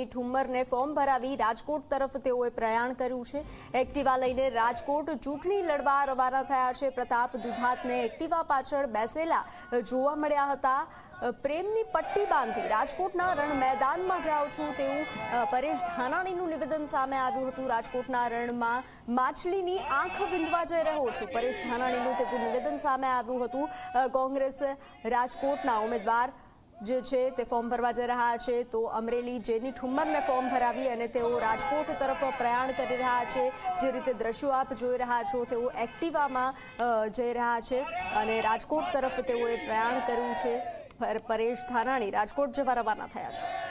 જેની ઠુમ્મરને ફોર્મ ભરાવી રાજકોટ તરફ તેઓએ પ્રયાણ કર્યું છે. એક્ટિવા લઈને રાજકોટ ચૂંટણી લડવા રવાના થયા છે. પ્રતાપ દુધાતને એક્ટિવા પાછળ બેસેલા જોવા મળ્યા હતા. પ્રેમની પટ્ટી બાંધી રાજકોટના રણ મેદાનમાં જાઉં છું તેવું પરેશ ધાનાણીનું નિવેદન સામે આવ્યું હતું. રાજકોટના રણમાં માછલીની આંખ વિંધવા જઈ રહ્યો છું. પરેશ ધાનાણીનું તેવું નિવેદન સામે આવ્યું હતું. કોંગ્રેસ રાજકોટના ઉમેદવાર જે છે તે ફોર્મ ભરવા જઈ રહ્યા છે. તો અમરેલી જેની ઠુમ્મરને ફોર્મ ભરાવી અને તેઓ રાજકોટ તરફ પ્રયાણ કરી રહ્યા છે. જે રીતે દ્રશ્યો આપ જોઈ રહ્યા છો, તેઓ એક્ટિવામાં જઈ રહ્યા છે અને રાજકોટ તરફ તેઓએ પ્રયાણ કર્યું છે. પર- પરેશ ધાનાણી રાજકોટ જવા રવાના થયા છે.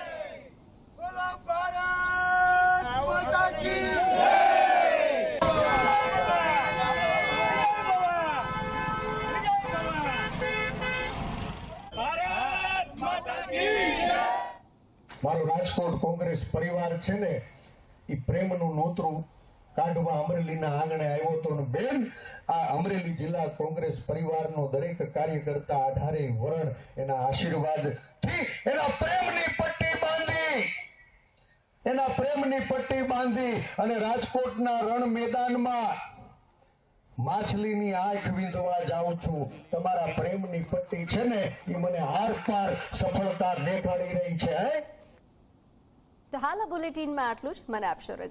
મારો રાજકોટ કોંગ્રેસ પરિવાર છે ને એ પ્રેમનું નોતરું કાઢવા અમરેલીના આંગણે આવ્યો હતો ને બેન, આ અમરેલી જિલ્લા કોંગ્રેસ પરિવારનો દરેક કાર્યકર્તા અઢારે વરણ એના આશીર્વાદ એના પ્રેમની પટ્ટી બાંધી. એના પ્રેમની પટ્ટી બાંધી અને રાજકોટના રણ મેદાનમાં માછલીની આંખ વીંધવા જાઉં છું. તમારા પ્રેમની પટ્ટી છે ને એ મને હાર પાર સફળતા દેખાડી રહી છે તો હાલ આ બુલેટિનમાં આટલું જ. મને આપશો રજા.